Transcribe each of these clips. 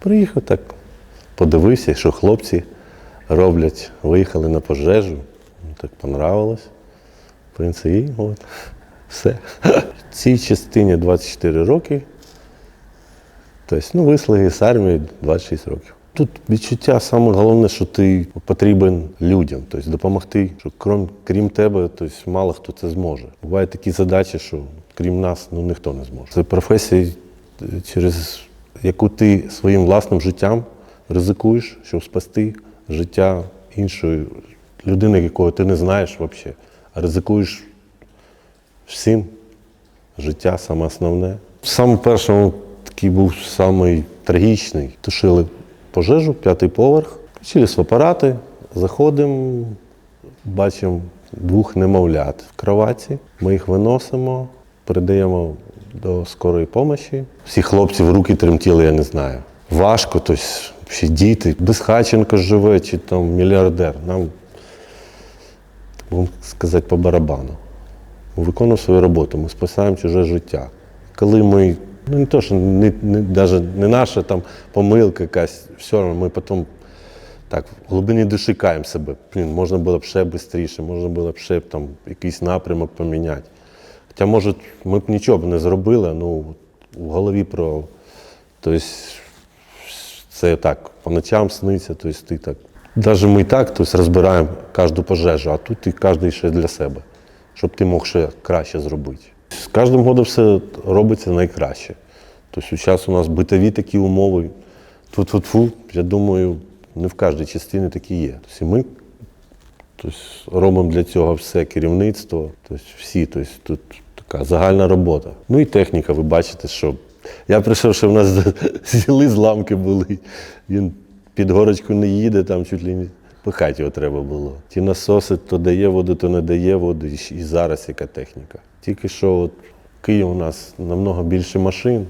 Приїхав так, подивився, що хлопці роблять, виїхали на пожежу. Так понравилось. В принципі, от, все. Цій частині 24 роки. Тобто, ну, вислуги з армії 26 років. Тут відчуття саме головне, що ти потрібен людям, тобто допомогти, що крім, крім тебе, тобто, мало хто це зможе. Бувають такі задачі, що крім нас ну, ніхто не зможе. Це професія, через яку ти своїм власним життям ризикуєш, щоб спасти життя іншої людини, якого ти не знаєш взагалі, а ризикуєш всім життя саме основне. Саме першому такий був самий трагічний. Тушили пожежу, п'ятий поверх, включили апарати, заходимо, бачимо двох немовлят в кроваті. Ми їх виносимо, передаємо до скорої допомоги. Всі хлопці в руки тремтіли, я не знаю. Важко, тобто всі діти, Безхаченко живе чи там мільярдер. Нам, сказати, по барабану. Ми виконуємо свою роботу, ми спасаємо чуже життя. Коли ми, ну не то, що не, не, даже не наша там помилка якась, все одно ми потім так, в глибині душі себе. Блін, можна було б ще швидше, можна було б ще там якийсь напрямок поміняти. Хоча, може, ми б нічого б не зробили, ну, в голові про. Тобто, це так, по ночам сниться, тобто ти так. Навіть ми так тобто, розбираємо кожну пожежу, а тут і кожен ще для себе, щоб ти мог ще краще зробити. З кожним годом все робиться найкраще. Тобто зараз у нас битові такі умови. Тут-фу-фу, я думаю, не в кожній частині такі є. Тобто ми тобто, робимо для цього все керівництво, тобто всі, тобто, тут така загальна робота. Ну і техніка, ви бачите, що я прийшов, що в нас зіли зламки були. Він під горочку не їде, там чуть ли не пихати його треба було. Ті насоси то дає воду, то не дає воду, і зараз яка техніка. Тільки що от в Києві у нас намного більше машин,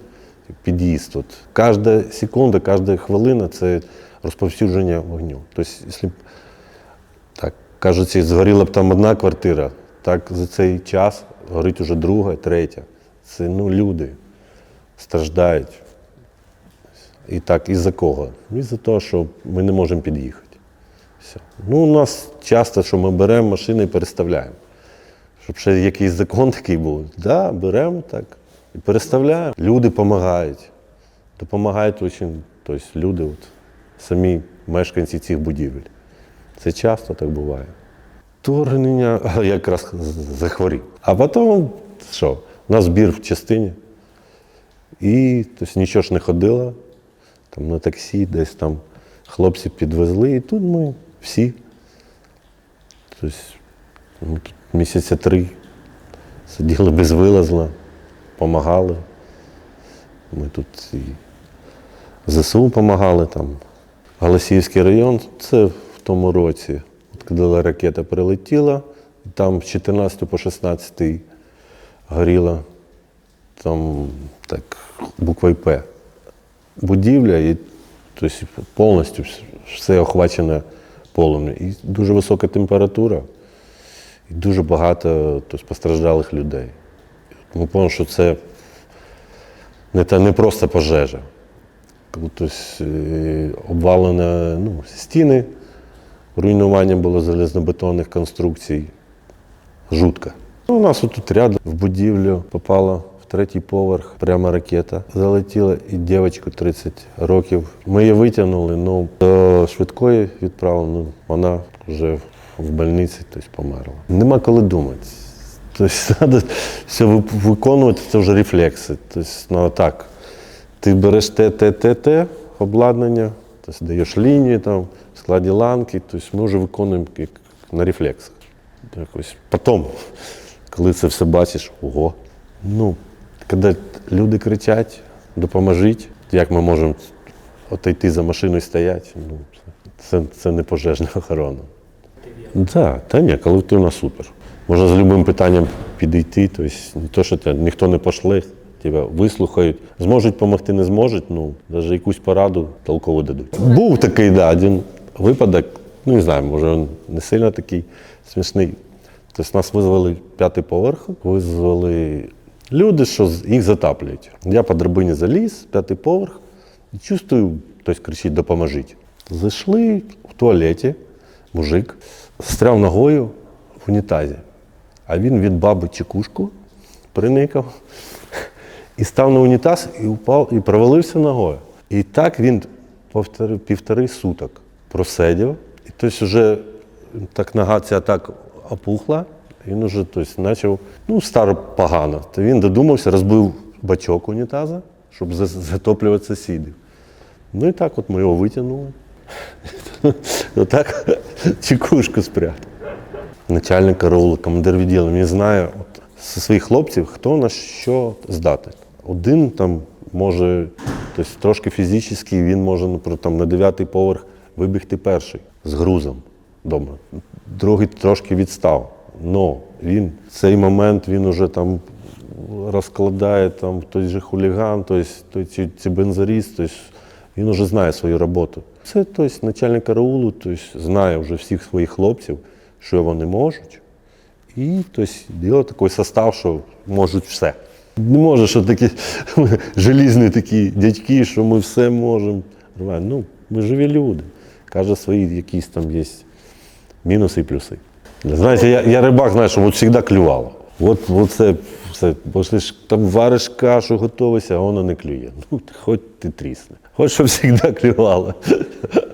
під'їзд. От. Кожна секунда, кожна хвилина це розповсюдження вогню. Тобто, якщо кажуть, згоріла б там одна квартира, так за цей час горить уже друга, третя. Це ну, люди страждають. І так, із-за кого? Із-за того, що ми не можемо під'їхати. Все. Ну, у нас часто, що ми беремо машини і переставляємо. Щоб ще якийсь закон такий був. Так, да, беремо так і переставляємо. Люди допомагають. Допомагають дуже, тобто люди, от, самі мешканці цих будівель. Це часто так буває. Вторгнення а, якраз захворів. А потім що? У нас збір в частині. І тобто, нічого ж не ходило. Там на таксі, десь там хлопці підвезли, і тут ми всі. Тобто, ми тут місяця три сиділи безвилазно, допомагали. Ми тут і ЗСУ допомагали там. Галасіївський район, це тому році, от коли ракета прилетіла, і там з 14 по 16 горіла там так, буквою П. Будівля і тобто, повністю все охвачене полум'ям. І дуже висока температура, і дуже багато тобто, постраждалих людей. Ми пам'ятаємо, що це не, та, не просто пожежа. Тобто е, обвалені ну, стіни, руйнування було залізнобетонних конструкцій. Жутко. Ну, у нас тут рядом в будівлю попала в третій поверх, прямо ракета залетіла, і дівчинку 30 років. Ми її витягнули, ну до швидкої відправили, ну вона вже в больниці тобто, померла. Нема коли думати. Тобто треба все виконувати, це вже рефлекси. Тобто, ну так. Ти береш те, те, те, те обладнання, тобто даєш лінії там, складі ланки, тобто ми вже виконуємо як на рефлексах. Якось. Потім, коли це все бачиш, ого. Ну, коли люди кричать, допоможіть, як ми можемо отойти за машиною і стояти, ну, це, це не пожежна охорона. Так, та ні, колективно супер. Можна з любим питанням підійти, тобто не то, що тебе ніхто не пошле, тебе вислухають. Зможуть допомогти, не зможуть, ну, навіть якусь пораду толково дадуть. Був такий, да, один випадок, ну не знаю, може він не сильно такий смішний. Тобто нас визвали п'ятий поверх, визвали люди, що їх затаплюють. Я по драбині заліз, п'ятий поверх, і чувствую, хтось кричить допоможіть. Зайшли в туалеті, мужик, стряв ногою в унітазі. А він від баби чекушку приникав і став на унітаз і упав, і провалився ногою. І так він повтори, півтори суток просидів. І тобто вже так нога ця так опухла, він уже тобто, почав ну, стар погано. То він додумався, розбив бачок унітаза, щоб затоплювати сусідів. Ну і так от ми його витягнули. Отак чекушку спрятав. Начальник караулу, командир відділу, він знає зі своїх хлопців, хто на що здатний. Один там може, тобто трошки фізично, він може наприклад, там, на дев'ятий поверх вибігти перший з грузом вдома. Другий трошки відстав. Но він в цей момент він уже там розкладає там той же хуліган, тобто, той, ці, ці бензоріз, тобто, він вже знає свою роботу. Це тобто, начальник караулу тобто, знає вже всіх своїх хлопців, що вони можуть. І тобто, діло такий состав, що можуть все. Не може, що такі желізні такі дядьки, що ми все можемо. Ну, ми живі люди. Каже, свої якісь там є мінуси і плюси. Знаєте, я, я рибак, знаєш, от завжди клювало. От, от це, це, бо ти ж там вариш кашу, готовишся, а воно не клює. Ну, хоч ти трісне. Хоч щоб завжди клювало.